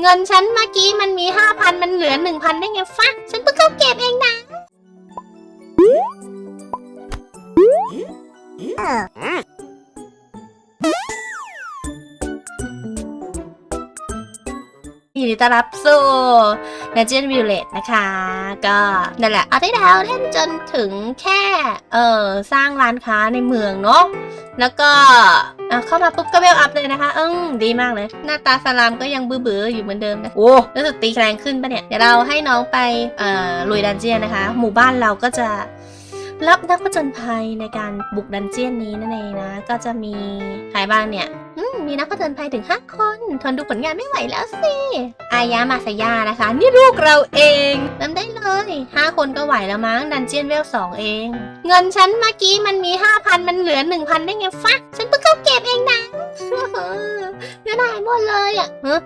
เงินฉันเมื่อกี้มันมีห้าพันมันเหลือหนึ่งพันได้ไงฟะฉันเพิ่งเข้าเก็บเองนะยิ ดีต้อนรับสู่ Legend Village นะคะ ก็นั่นแหละเอาที่แล้วเล่นจนถึงแค่เออสร้างร้านค้าในเมืองเนาะแล้วก็เอ่อเข้ามาปุ๊บก็เวลอัพเลยนะคะอืมดีมากเลย หน้าตาสลามก็ยังบื้อๆอยู่เหมือนเดิมนะ โอ้รู้สึกตีแรงขึ้นปะเนี่ย เดี๋ยวเราให้น้องไปเอ่อลุยดันเจียนนะคะ หมู่บ้านเราก็จะ รับนักผจญภัยในการบุกดันเจียนนี้นั่นเองนะ ก็จะมีใครบ้างเนี่ยมีนักผจญภัยถึง 5 คน ทนดูผลงานไม่ไหวแล้วสิ อายามาสยานะคะ นี่ลูกเราเองนำได้เลย 5 คนก็ไหวแล้วมั้ง ดันเจียนเวล2เอง เงินฉันเมื่อกี้มันมี 5,000 มันเหลือ 1,000 ได้ไงฟะ ฉันเพิ่งเข้าเก็บเองนะเงินหายหมดเลยอะฮะ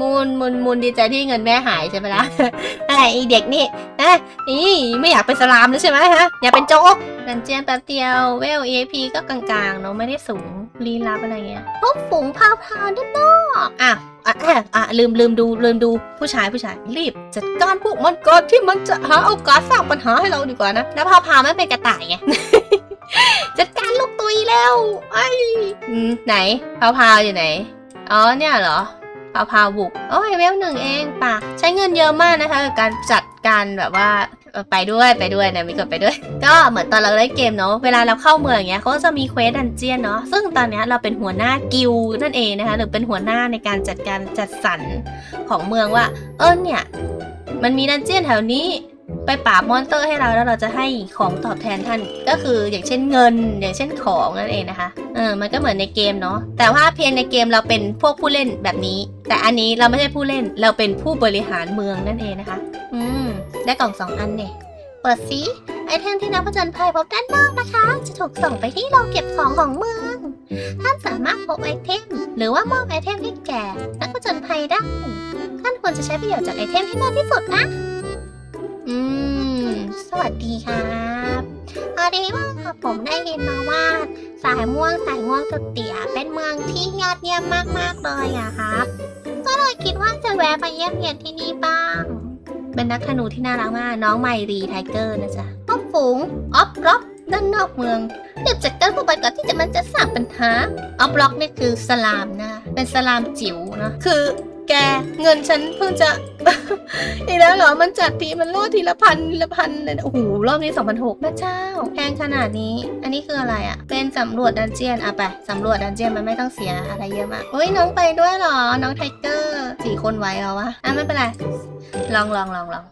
มูลมูลมูลดีใจที่เงินแม่หายใช่ไหมล่ะ ไอ้เด็กนี่ฮะนี่ไม่อยากเป็นสลามแล้วใช่ไหมฮะ อยากเป็นโจ๊กดันเจียนแป๊บเดียวเวล EAP ก็กลางๆเนาะไม่ได้สูงลีลับอะไรเงี้ยพบฝูงพาวพาวด้านนอกอะอะอะอะลืมลืมดูลืมดูผู้ชายผู้ชายรีบ จัดการพวกมันก่อนที่มันจะหาโอกาสสร้างปัญหาให้เราดีกว่านะแล้วพาวพาวไม่เป็นกระต่ายไงจัดการลูกตุยแล้วไอ้อืมไหนพาวพาวอยู่ไหนอ๋อเนี่ยเหรอ พาวพาบุก โอ้ยเวลหนึ่งเองป่ะใช้เงินเยอะมากนะคะกับการจัดการแบบว่าไปด้วยไปด้วยนะมีกดไปด้วย ก็เหมือนตอนเราเล่นเกมเนาะเวลาเราเข้าเมืองอย่างเงี้ยเขาก็จะมีเควสดันเจียนเนาะซึ่งตอนเนี้ยเราเป็นหัวหน้ากิลนั่นเองนะคะหรือเป็นหัวหน้าในการจัดการจัดสรรของเมืองว่า เออเนี่ยมันมีดันเจียนแถวนี้ ไปปราบมอนเตอร์ให้เราแล้วเราจะให้ของตอบแทนท่านก็คืออย่างเช่นเงิน อย่างเช่นของนั่นเองนะคะเออมันก็เหมือนในเกมเนาะแต่ว่าเพียงในเกมเราเป็นพวกผู้เล่นแบบนี้ แต่อันนี้เราไม่ใช่ผู้เล่นเราเป็นผู้บริหารเมืองนั่นเองนะคะ อืมได้กล่องสองอันเนี่ยเปิดซิไอเทมที่นักผจญภัยพบด้านนอกนะคะ จะถูกส่งไปที่โรงเก็บของของเมือง ท่านสามารถพบไอเทม หรือว่ามอบไอเทมให้แก่ นักผจญภัยได้ ท่านควรจะใช้ประโยชน์จากไอเทมให้มากที่สุดนะ อืม สวัสดีครับพอดีว่าผมได้ยินมาว่า สายม่วงสายม่วงจุเตี่ยเป็นเมืองที่ยอดเยี่ยมมากๆเลยอะครับ ก็เลยคิดว่าจะแวะมาเยี่ยมเยียนที่นี่บ้าง เป็นนักธนูที่น่ารักมากน้องไมรีไทเกอร์นะจ๊ะพบฝูงออฟร็อกด้านนอกเมืองเรียบจัดการพวกมันก่อนที่จะมันจะสร้างปัญหาออฟร็อกนี่คือสลามนะ เป็นสลามจิ๋วนะ คือ แก เงินฉันเพิ่งจะ อีกแล้วเหรอ มันจัดทีมันรอดทีละพันทีละพันเลยนะโอ้โห รอบนี้สองพันหกแม่เจ้า แพงขนาดนี้ อันนี้คืออะไรอะ่ะเป็นสำรวจดันเจียนอะไปสำรวจดันเจียนมันไม่ต้องเสียอะไรเยอะมากเฮ้ยน้องไปด้วยเหรอ น้องไทเกอร์สี่คนไว้เหรอวะ อะไม่เป็นไร ลองลองลองลอง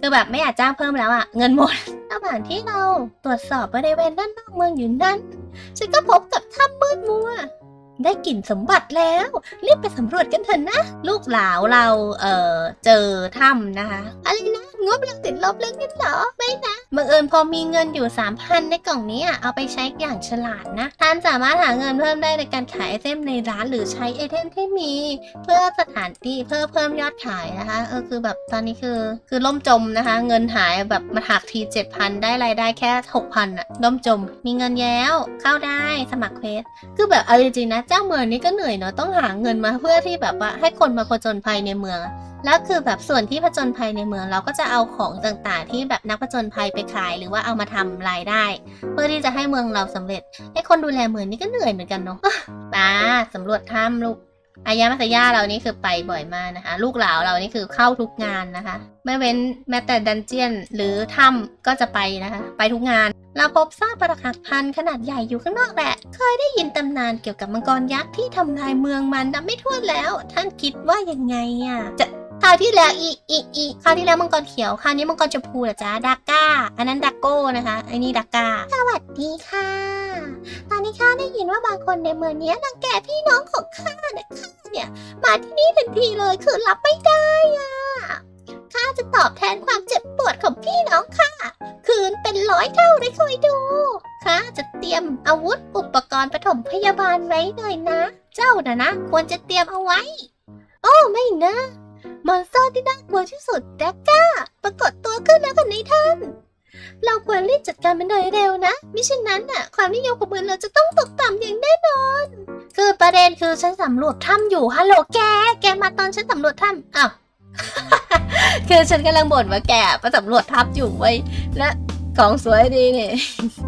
คือแบบไม่อยากจ้างเพิ่มแล้วอะ่ะเงินหมดระหว่างที่เราตรวจสอบบริเวณด้านนอกเมืองอยู่นั้น ฉันก็พบกับถ้ำมืดมัว ได้กลิ่นสมบัติแล้วรีบไปสำรวจกันเถอะนะ ลูกหลาวเราเอ่อเจอถ้ำนะคะอะไรนะ งบเราติดลบเรื่องนี้เหรอ ไม่นะ บังเอิญพอมีเงินอยู่ 3,000 ในกล่องนี้อะเอาไปใช้อย่างฉลาดนะ ท่านสามารถหาเงินเพิ่มได้ในการขายไอเทมในร้านหรือใช้ไอเทมที่มี เพื่อสถานที่เพื่อเพิ่มยอดขายนะคะ เออคือแบบตอนนี้คือ คือล่มจมนะคะ เงินหายแบบมาหักที 7,000 ได้รายได้แค่6,000อะล่มจม มีเงินแล้วเข้าได้สมัครเควสคือแบบเอาจริงๆนะเจ้าเมืองนี้ก็เหนื่อยเนาะต้องหาเงินมาเพื่อที่แบบว่าให้คนมาผจญภัยในเมือง แล้วคือแบบส่วนที่ผจญภัยในเมืองเราก็จะเอาาของต่างๆ ที่แบบนักผจญภัยไปขาย หรือว่าเอามาทำรายได้ เพื่อที่จะให้เมืองเราสำเร็จให้คนดูแลเมืองนี่ก็เหนื่อยเหมือนกันเนาะตาสำรวจถ้ำลูกอายามัสยาเรานี่คือไปบ่อยมากนะคะ ลูกหลาวเรานี่คือเข้าทุกงานนะคะ ไม่เว้นแม้แต่ดันเจียนหรือถ้ำก็จะไปนะคะ ไปทุกงาน เราพบซากปรักหักพันขนาดใหญ่อยู่ข้างนอกแหละ เคยได้ยินตำนานเกี่ยวกับมังกรยักษ์ที่ทำลายเมืองมันนับไม่ถ้วนแล้ว ท่านคิดว่ายังไงอะจะ คราวที่แล้วอีอีอีคราวที่แล้วมังกรเขียว คราวนี้มังกรชมพูเหรอจ๊ะดาก้า อันนั้นดาโก้นะคะไอ้นี่ดาก้า สวัสดีค่ะ ตอนนี้ข้าได้ยินว่าบางคนในเมืองนี้รังแกพี่น้องของข้าเนี่ยข้าเนี่ยมาที่นี่ทันทีเลยคือรับไม่ได้อะข้าจะตอบแทนความเจ็บปวดของพี่น้องข้าคืนเป็นร้อยเท่าได้คอยดูข้าจะเตรียมอาวุธอุปกรณ์ปฐมพยาบาลไว้เลยนะ เจ้านะนะ ควรจะเตรียมเอาไว้ โอ้ไม่นะ มอนสเตอร์ที่น่ากลัวที่สุดแดกก้า ปรากฏตัวขึ้นแล้วกันในท่าน เราควรรีบจัดการมันโดยเร็วนะ มิฉะนั้นน่ะ ความนิยมของเมืองเราจะต้องตกต่ำอย่างแน่นอน คือประเด็นคือฉันสำรวจถ้ำอยู่ฮัลโหลแก แกมาตอนฉันสำรวจถ้ำอ้าว คือฉันกำลังบ่นว่าแกมาสำรวจถ้ำอยู่ไว้ยและ ของสวยดีนี่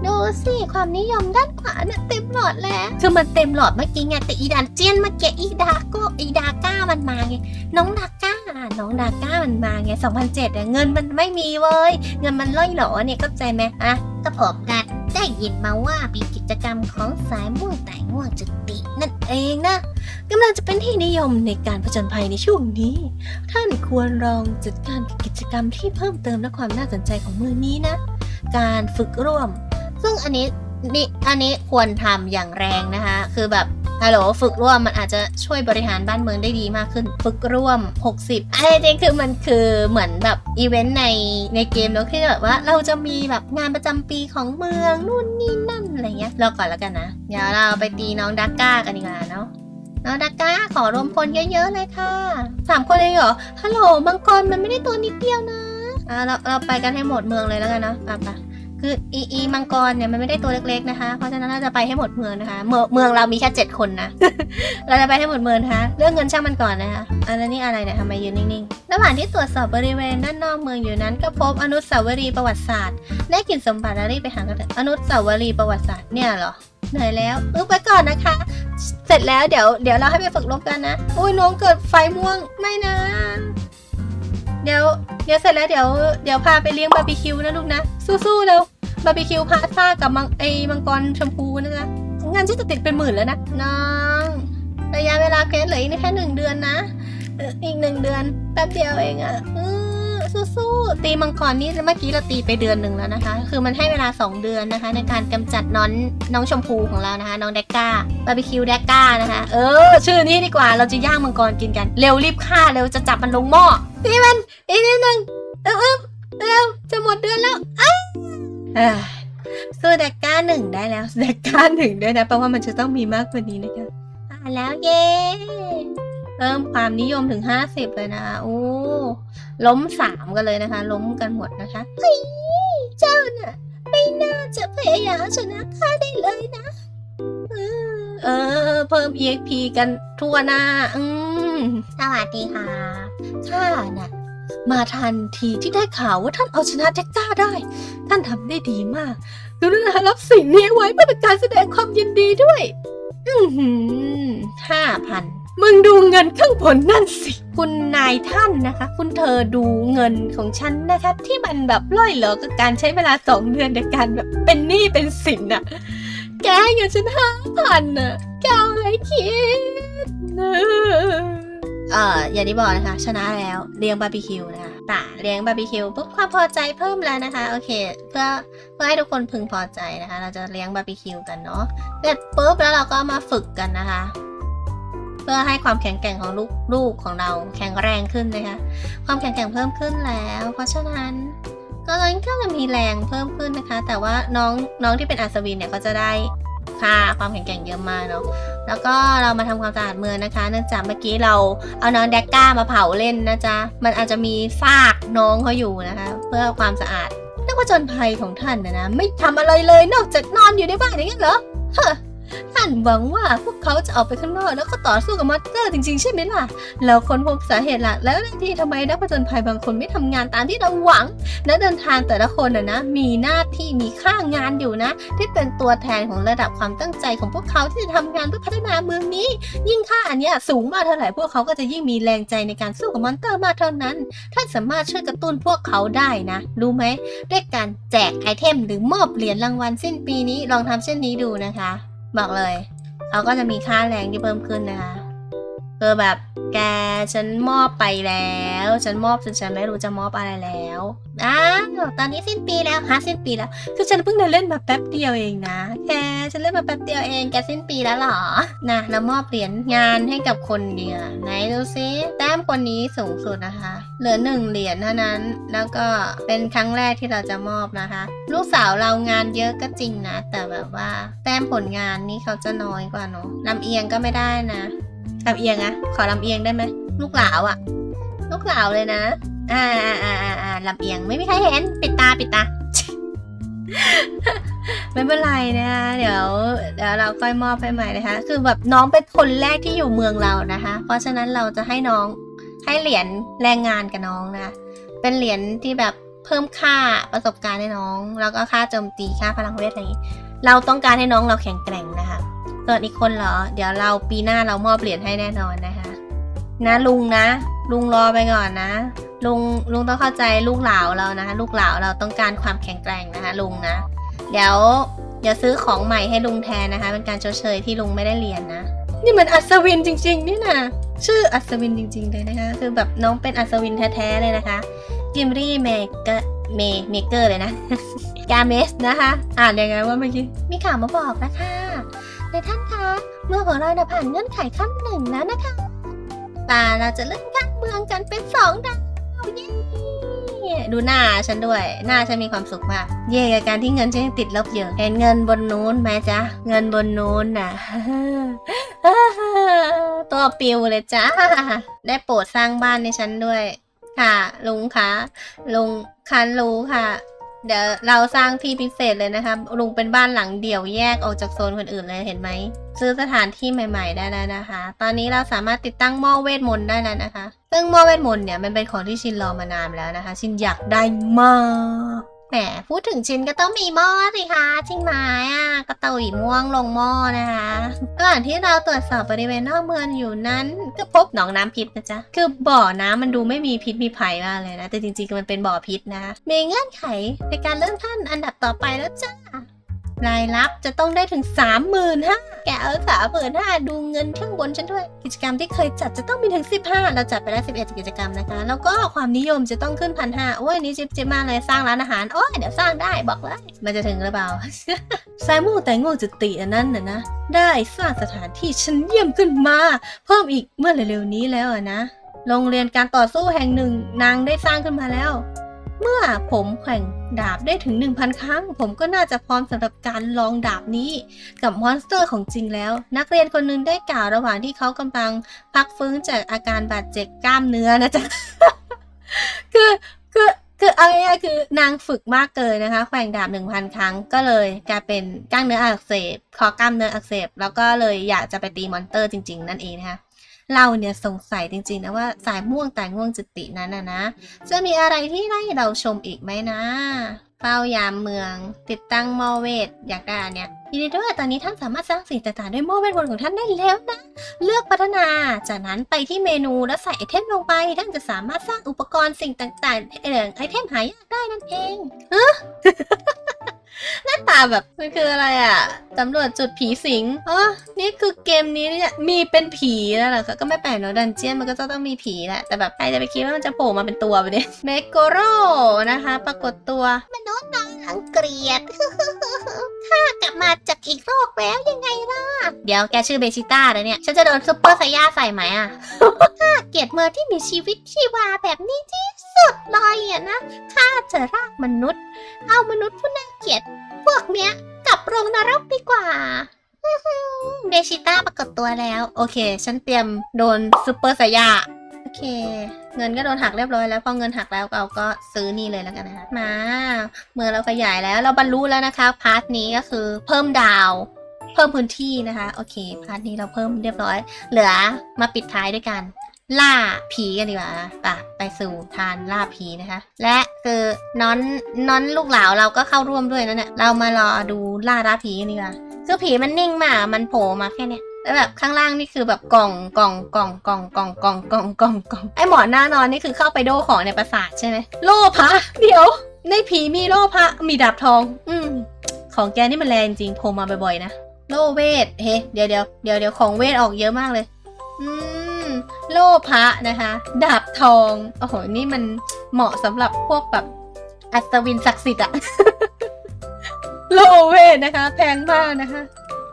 ดูสิความนิยมด้านขวาเนี่ยเต็มหลอดแล้ว คือมันเต็มหลอดเมื่อกี้ไงแต่อีดานเจียนเมื่อกี้อีดาก็อีดาก้ามันมาไงน้องดาก้าน้องดาก้ามันมาไง2007อะเงินมันไม่มีเว้ยเงินมันล่อยหลอเนี่ยเข้าใจไหมอะก็ผมกันได้ยินมาว่ามีกิจกรรมของสายม่วงแต่ง่วงจุตินั่นเองนะกำลังจะเป็นที่นิยมในการผจญภัยในช่วงนี้ ท่านควรลองจัดการกับกิจกรรมที่เพิ่มเติมและความน่าสนใจของมือนี้นะ การฝึกร่วม ซึ่งอันนี้นี่อันนี้ควรทำอย่างแรงนะคะ คือแบบฮัลโหลฝึกร่วมมันอาจจะช่วยบริหารบ้านเมืองได้ดีมากขึ้น ฝึกร่วม 60อันนี้จริงคือมันคือเหมือนแบบอีเวนต์ในในเกมแล้วที่แบบว่าเราจะมีแบบงานประจำปีของเมืองนู่นนี่นั่นอะไรเงี้ยรอก่อนแล้วกันนะเดี๋ยวเราไปตีน้องดักก้ากันดีกว่าเนาะน้องดักก้าขอรวมพลเยอะๆเลยค่ะสามคนเองเหรอฮัลโหลมังกรมันไม่ได้ตัวนิดเดียวนะ อ่าเราเราไปกันให้หมดเมืองเลยแล้วกันเนาะไปไปคืออีอีมังกรเนี่ยมันไม่ได้ตัวเล็กๆนะคะ เพราะฉะนั้นเราจะไปให้หมดเมืองนะคะ เมืองเมืองเรามีแค่เจ็ดคนนะ เราจะไปให้หมดเมืองนะคะเรื่องเงินช่างมันก่อนนะคะอันนั้นนี่อะไรเนี่ยทำไมยืนนิ่งๆ ระหว่างที่ตรวจสอบบริเวณด้านนอกเมืองอยู่นั้น ก็พบอนุสาวรีย์ประวัติศาสตร์ ได้กลิ่นสมบัติแล้วรีบไปหากันเถอะอนุสาวรีย์ประวัติศาสตร์เนี่ยเหรอเหนื่อยแล้วอึ๊บไปก่อนนะคะ เสร็จแล้วเดี๋ยวเดี๋ยวเราให้ไปฝึกรบกันนะ อุ้ยน้องเกิดไฟม่วงไม่นะ เดี๋ยวเดี๋ยวเสร็จแล้วเดี๋ยวเดี๋ยวพาไปเลี้ยงบาร์บีคิวนะลูกนะ สู้ๆเร็วบาร์บีคิวพาท่ากับมังไอมังกรชมพูนะจ๊ะงานที่จะติดเป็นหมื่นแล้วนะน้องระยะเวลาแค่เหลืออีกแค่หนึ่งเดือนนะอีกหนึ่งเดือนแป๊บเดียวเองอะ่ะ สู้ๆตีมังกรนี่เมื่อกี้เราตีไปเดือนหนึ่งแล้วนะคะ คือมันให้เวลา 2 เดือนนะคะ ในการกำจัดน้องน้องชมพูของเรานะคะ น้องแดกก้าบาร์บีคิวแดกก้านะคะ เออ ชื่อนี้ดีกว่าเราจะย่างมังกรกินกัน เร็วรีบฆ่าเร็วจะจับมันลงหม้อตีมันอีกนิดนึงเออเออเร็วจะหมดเดือนแล้วอ้าสู้แดกก้าหนึ่งได้แล้วแดกก้าหนึ่งด้วยนะเพราะว่ามันจะต้องมีมากกว่านี้นะคะอ่าแล้วเย้ เพิ่มความนิยมถึง 50 เลยนะโอ้ล้มสามกันเลยนะคะ ล้มกันหมดนะคะเฮ้ยเจ้าน่ะไม่น่าจะพยายามชนะข้าได้เลยนะ เออเออ เพิ่ม EXP กันทั่วหน้า อืมสวัสดีค่ะข้าน่ะ มาทันทีที่ได้ข่าวว่าท่านเอาชนะแจ็คก้าได้ ท่านทำได้ดีมากกรุณารับสิ่งนี้ไว้เพื่อเป็นการแสดงความยินดีด้วย อือหือห้าพัน มึงดูเงินข้างบนนั่นสิ คุณนายท่านนะคะ คุณเธอดูเงินของฉันนะคะ ที่มันแบบล่อยเหลอกับการใช้เวลาสองเดือนในการแบบเป็นหนี้เป็นสินอะแกให้เงินฉันห้าพันอะแกเอาอะไรคิดนะเอ่ออย่างที่บอกนะคะ ชนะแล้วเลี้ยงบาร์บีคิวนะคะป่าเลี้ยงบาร์บีคิวปุ๊บความพอใจเพิ่มแล้วนะคะ โอเค เพื่อเพื่อให้ทุกคนพึงพอใจนะคะ เราจะเลี้ยงบาร์บีคิวกันเนาะเสร็จปุ๊บแล้วเราก็มาฝึกกันนะคะเพื่อให้ความแข็งแกร่งของลูกลูกของเราแข็งแรงขึ้นนะคะความแข็งแกร่งเพิ่มขึ้นแล้ว เพราะฉะนั้นก็เลยก็จะมีแรงเพิ่มขึ้นนะคะ แต่ว่าน้องน้องที่เป็นอัศวินเนี่ยก็จะได้ค่าความแข็งแกร่งเยอะมากเนาะ แล้วก็เรามาทำความสะอาดเมืองนะคะ เนื่องจากเมื่อกี้เราเอาน้องแดกก้ามาเผาเล่นนะจ๊ะ มันอาจจะมีซากน้องเขาอยู่นะคะ เพื่อความสะอาดนักผจญภัยของท่านนะนะไม่ทำอะไรเลยนอกจากนอนอยู่ในบ้านอย่างนั้เหรอฮะ ท่านหวังว่าพวกเขาจะออกไปข้างนอกแล้วก็ต่อสู้กับมอนสเตอร์จริงๆ ใช่ไหมล่ะแล้วคนพบสาเหตุหลักแล้วที่ทำไมนักผจญภัยบางคนไม่ทำงานตามที่เราหวัง นักเดินทางแต่ละคนนะนะ มีหน้าที่มีค่างานอยู่นะ ที่เป็นตัวแทนของระดับความตั้งใจของพวกเขาที่จะทำงานเพื่อพัฒนาเมืองนี้ ยิ่งค่าอันเนี้ยสูงมากเท่าไหร่พวกเขาก็จะยิ่งมีแรงใจในการสู้กับมอนสเตอร์มากเท่านั้น ท่านสามารถช่วยกระตุ้นพวกเขาได้นะ รู้ไหมด้วยการแจกไอเทม หรือมอบเหรียญรางวัลสิ้นปีนี้ลองทำเช่นนี้ดูนะคะ บอกเลย เขาก็จะมีค่าแรงที่เพิ่มขึ้นนะคะ คือแบบแกฉันมอบไปแล้ว ฉันมอบจนฉันไม่รู้จะมอบอะไรแล้วอ้าวตอนนี้สิ้นปีแล้วฮะสิ้นปีแล้วคือฉันเพิ่งได้เล่นมาแป๊บเดียวเองนะแกฉันเล่นมาแป๊บเดียวเองแกสิ้นปีแล้วหรอนะแล้วมอบเหรียญงานให้กับคนเดียวไหนดูซิแต้มคนนี้สูงสุดนะคะ เหลือหนึ่งเหรียญเท่านั้น แล้วก็เป็นครั้งแรกที่เราจะมอบนะคะ ลูกสาวเรางานเยอะก็จริงนะ แต่แบบว่าแต้มผลงานนี่เขาจะน้อยกว่าเนาะลำเอียงก็ไม่ได้นะ ลำเอียงอะขอลำเอียงได้ไหมลูกหลาวอะลูกหลาวเลยนะ อ่าอ่าอ่าอ่าอ่าลำเอียงไม่มีใครเห็นปิดตาปิดตา ไม่เป็นไรนะคะเดี๋ยวเดี๋ยวเราค่อยมอบให้ใหม่นะคะ คือแบบน้องเป็นคนแรกที่อยู่เมืองเรานะคะ เพราะฉะนั้นเราจะให้น้องให้เหรียญแรงงานกับน้องนะะเป็นเหรียญที่แบบเพิ่มค่าประสบการณ์ให้น้อง แล้วก็ค่าโจมตีค่าพลังเวทอะไรอย่างนี้ เราต้องการให้น้องเราแข็งแกร่งนะคะ ส่วนอีกคนเหรอ เดี๋ยวเราปีหน้าเรามอบเหรียญให้แน่นอนนะคะ นะลุงนะ ลุงรอไปก่อนนะ ลุงลุงต้องเข้าใจลูกหลาวเรานะคะ ลูกหลาวเราต้องการความแข็งแกร่งนะคะ ลุงนะ เดี๋ยวเดี๋ยวซื้อของใหม่ให้ลุงแทนนะคะ เป็นการชดเชยที่ลุงไม่ได้เรียนนะนี่มันอัศวินจริง ๆ นี่นะชื่ออัศวินจริง ๆ เลยนะคะ คือแบบน้องเป็นอัศวินแท้ๆเลยนะคะกิมรี่เมเกอร์เมเมเกอร์เลยนะกาเมสนะคะ อ่านยังไงว่าเมื่อกี้มีข่าวมาบอกนะคะ ในท่านคะ เมื่องของเราเนี่ยผ่านเงื่อนไขขั้นหนึ่งแล้วนะคะตาเราจะเลื่อนขั้นเมืองกันเป็นสองดาวเย้ดูหน้าฉันด้วย หน้าฉันมีความสุขมาก เย่กับการที่เงินฉันยังติดลบเยอะเห็นเงินบนนู้นไหมจ๊ะ เงินบนนู้นน่ะตัวปิวเลยจ้า ได้โปรดสร้างบ้านในฉันด้วย ค่ะ ลุงคะลุงคันรู้ค่ะ เดี๋ยวเราสร้างที่พิเศษเลยนะคะลุงเป็นบ้านหลังเดี่ยวแยกออกจากโซนคนอื่นเลยเห็นไหม ซื้อสถานที่ใหม่ ๆ ได้แล้วนะคะ ตอนนี้เราสามารถติดตั้งหม้อเวทมนต์ได้แล้วนะคะ ซึ่งหม้อเวทมนต์เนี่ยมันเป็นของที่ชินรอมานานแล้วนะคะ ชินอยากได้มาก แหมพูดถึงชิ้นก็ต้องมีหม้อสิคะจริงไหมอะกระตุยม่วงลงหม้อนะคะก่อนที่เราตรวจสอบบริเวณนอกเมืองอยู่นั้น ก็พบหนองน้ำพิษนะจ๊ะคือบ่อน้ำมันดูไม่มีพิษมีภัยมากเลยนะ แต่จริงๆมันเป็นบ่อพิษนะคะมีเงื่อนไขในการเลื่อนขั้นอันดับต่อไปแล้วจ้า รายรับจะต้องได้ถึง 35,000แกเอา35,000ดูเงินข้างบนฉันด้วย กิจกรรมที่เคยจัดจะต้องมีถึง 15 เราจัดไปแล้ว 11 กิจกรรมนะคะ แล้วก็ความนิยมจะต้องขึ้นพันห้าโอ้ยนี่จิ๊บจิ๊บมากเลยสร้างร้านอาหาร โอ้ยเดี๋ยวสร้างได้บอกเลย มันจะถึงหรือเปล่าสายมูแต่งูจุติอันนั้นน่ะนะ ได้สร้างสถานที่ชั้นเยี่ยมขึ้นมา เพิ่มอีกเมื่อเร็วๆนี้แล้วนะ โรงเรียนการต่อสู้แห่งหนึ่งนางได้สร้างขึ้นมาแล้ว เมื่อผมแข่งดาบได้ถึง 1,000 ครั้ง ผมก็น่าจะพร้อมสำหรับการลองดาบนี้กับมอนสเตอร์ของจริงแล้ว นักเรียนคนหนึ่งได้กล่าวระหว่างที่เขากำลังพักฟื้นจากอาการบาดเจ็บกล้ามเนื้อนะจ๊ะ คือคือคือเอาง่ายๆคือนางฝึกมากเกินนะคะ แข่งดาบ 1,000 ครั้งก็เลยกลายเป็นกล้ามเนื้ออักเสบคอกล้ามเนื้ออักเสบแล้วก็เลยอยากจะไปตีมอนสเตอร์จริง ๆ นั่นเองนะคะ เราเนี่ยสงสัยจริงๆนะว่าสายม่วงแต่ง่วงจุตินั้นนะนะ จะมีอะไรที่ให้เราชมอีกไหมนะเฝ้ายามเมือง ติดตั้งมอเวทอยากได้เนี่ยยินดีด้วยตอนนี้ท่านสามารถสร้างสิ่งต่างๆด้วยมอเวทมนของท่านได้แล้วนะ เลือกพัฒนา จากนั้นไปที่เมนูแล้วใส่ไอเทมลงไป ท่านจะสามารถสร้างอุปกรณ์สิ่งต่างๆเออไอเทมหายากได้นั่นเองฮะ หน้าตาแบบมันคืออะไรอะตำรวจจุดผีสิงอ๋อนี่คือเกมนี้เนี่ยมีเป็นผีแล้วเหรอคะก็ไม่แปลกเนอะดันเจียนมันก็จะต้องมีผีแหละแต่แบบใครจะไปคิดว่ามันจะโผล่มาเป็นตัวไปเนี่ยเมโกโรนะคะ ปรากฏตัวมนุษย์น้องอังเกลียดข้ากลับมาจากอีกโลกแล้วยังไงล่ะ เดี๋ยวแกชื่อเบชิต้าแล้วเนี่ยฉันจะโดนซุปเปอร์ไซย่าใส่ไหมอะข้าเกลียดเมือที่มีชีวิตชีวาแบบนี้ที่สุดเลยอะนะข้าจะรากมนุษย์ เอามนุษย์ผู้น่าเกลียด พวกเนี้ยกลับโรงนรกดีกว่าเบชิต้าปรากฏตัวแล้ว โอเค ฉันเตรียมโดนซูเปอร์ไซยาโอเค เงินก็โดนหักเรียบร้อยแล้ว พอเงินหักแล้วเราก็ซื้อนี่เลยแล้วกันนะคะ มา เมื่อเราขยายแล้วเราบรรลุแล้วนะคะ พาร์ทนี้ก็คือเพิ่มดาว เพิ่มพื้นที่นะคะ โอเค พาร์ทนี้เราเพิ่มเรียบร้อย เหลือมาปิดท้ายด้วยกัน ล่าผีกันดีกว่านะไปไปสู่ทานล่าผีนะคะ และคือน้อนน้อนลูกหลาวเราก็เข้าร่วมด้วยนะเนี่ยเรามารอดูล่าล่าผีกันดีกว่าคือผีมันนิ่งมากมันโผล่มาแค่เนี้ยแล้วแบบข้างล่างนี่คือแบบกล่องกล่องกล่องกล่องกล่องกล่องกล่องกล่องกล่องไอหมอนหน้านอนนี่คือเข้าไปโดของในปราสาทใช่ไหมโล่พระเดี๋ยว ในผีมีโล่พระมีดาบทอง อืมของแกนี่มันแรงจริงโผล่มาบ่อยๆนะโลเวทเฮ้เดี๋ยวเดี๋ยวเดี๋ยวเดี๋ยวของเวทออกเยอะมากเลย อืม โล่พระนะคะ ดาบทอง โอ้โห นี่มันเหมาะสำหรับพวกแบบอัศวินศักดิ์สิทธิ์อะโลเวทนะคะ แพงมากนะคะ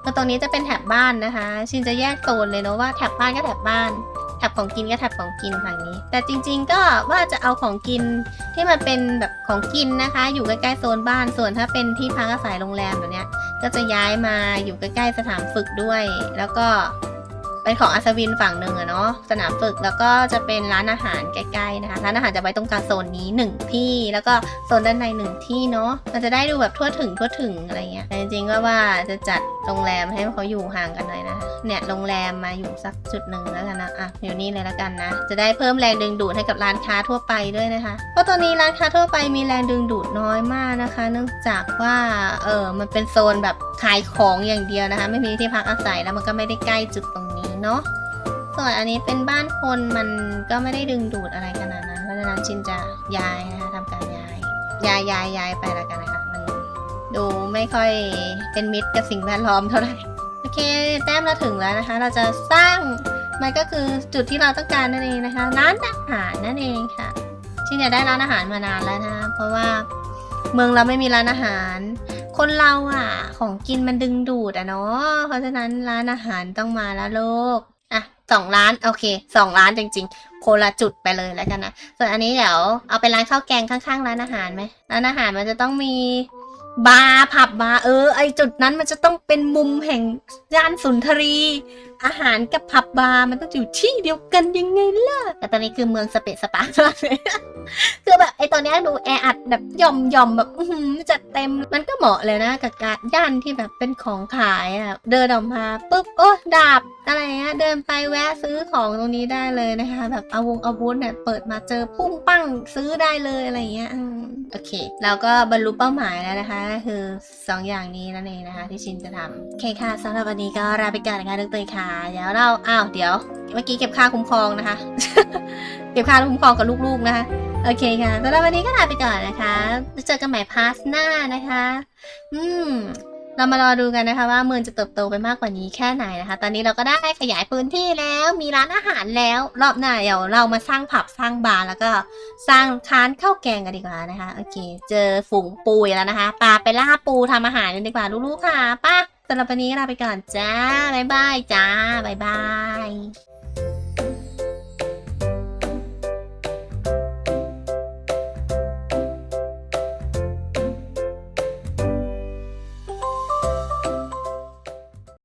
แล้วตรงนี้จะเป็นแถบบ้านนะคะ ชินจะแยกโซนเลยเนาะว่าแถบบ้านก็แถบบ้านแถบของกินก็แถบของกินฝั่งนี้ แต่จริง ๆ ก็ว่าจะเอาของกินที่มันเป็นแบบของกินนะคะ อยู่ใกล้ๆโซนบ้านส่วนถ้าเป็นที่พักอาศัยโรงแรมแบบเนี้ยก็จะย้ายมาอยู่ใกล้ๆสถานฝึกด้วย แล้วก็ เป็นของอัศวินฝั่งหนึ่งอะเนาะสนามฝึกแล้วก็จะเป็นร้านอาหารใกล้ๆนะคะร้านอาหารจะไว้ตรงกลางโซนนี้หนึ่งที่ แล้วก็โซนด้านในหนึ่งที่เนาะมันจะได้ดูแบบทั่วถึงทั่วถึงอะไรเงี้ยแต่จริงๆก็ว่าจะจัดโรงแรมให้เขาอยู่ห่างกันหน่อยนะเนี่ยโรงแรมมาอยู่สักจุดหนึ่งแล้วกันนะอะอยู่นี่เลยแล้วกันนะ จะได้เพิ่มแรงดึงดูดให้กับร้านค้าทั่วไปด้วยนะคะ เพราะตอนนี้ร้านค้าทั่วไปมีแรงดึงดูดน้อยมากนะคะ เนื่องจากว่าเออมันเป็นโซนแบบขายของอย่างเดียวนะคะ ไม่มีที่พักอาศัยแล้วมันก็ไม่ได้ใกล้จุดตรง เนาะส่วนอันนี้เป็นบ้านคนมันก็ไม่ได้ดึงดูดอะไรขนาดนั้น เพราะฉะนั้นชินจะย้ายนะคะทำการย้ายย้ายย้ายย้ายไปแล้วกันนะคะมันดูไม่ค่อยเป็นมิตรกับสิ่งแวดล้อมเท่าไหร่โอเคแต้มเราถึงแล้วนะคะ เราจะสร้างมันก็คือจุดที่เราต้องการนั่นเองนะคะ ร้านอาหารนั่นเองค่ะชินอยากได้ร้านอาหารมานานแล้วนะเพราะว่าเมืองเราไม่มีร้านอาหาร คนเราอะ ของกินมันดึงดูดอะเนาะเพราะฉะนั้นร้านอาหารต้องมาละโลูกอะสองร้านโอเคสองร้านจริงๆคนละจุดไปเลยแล้วกันนะส่วนอันนี้เดี๋ยวเอาเป็นร้านข้าวแกงข้างๆ ร้านอาหารไหมร้านอาหารมันจะต้องมี บาร์ผับบาร์เออ ไอจุดนั้นมันจะต้องเป็นมุมแห่งย่านสุนทรี อาหารกับผับบาร์มันต้องอยู่ที่เดียวกันยังไงล่ะ แต่ตอนนี้คือเมืองสเปซสปามากเลยคือแบบไอตอนนี้ดูแออัดแบบย่อมย่อมแบบจัดเต็มมันก็เหมาะเลยนะ กับการย่านที่แบบเป็นของขายอะเดินออกมาปุ๊บโอ้ดาบอะไรเงี้ยเดินไปแวะซื้อของตรงนี้ได้เลยนะคะ แบบเอาวงอาวุธเนี่ยเปิดมาเจอปุ้งปั้งซื้อได้เลยอะไรเงี้ยโอเคเราก็บรรลุเป้าหมายแล้วนะคะก็คือสองอย่างนี้นั่นเองนะคะ ที่ชินจะทำโอเคค่ะสำหรับวันนี้ก็ลาไปก่อนนะคะทุกตัวค่ะเดี๋ยวเราอ้าวเดี๋ยว เมื่อกี้เก็บค่าคุ้มครองนะคะ เก็บค่าคุ้มครองกับลูกๆนะคะโอเคค่ะสำหรับวันนี้ก็ลาไปก่อนนะคะจะเจอกันใหม่พาร์ทหน้านะคะ อืม เรามารอดูกันนะคะว่าเมืองจะเติบโตไปมากกว่านี้แค่ไหนนะคะ ตอนนี้เราก็ได้ขยายพื้นที่แล้วมีร้านอาหารแล้ว รอบหน้าเดี๋ยวเรามาสร้างผับสร้างบาร์แล้วก็สร้างค้านข้าวแกงกันดีกว่านะคะโอเค เจอฝูงปูแล้วนะคะปลาไปล่าปูทำอาหารกันดีกว่าลูกๆค่ะป้าสำหรับวันนี้ลาไปก่อนจ้าบ๊ายบายจ้าบ๊ายบาย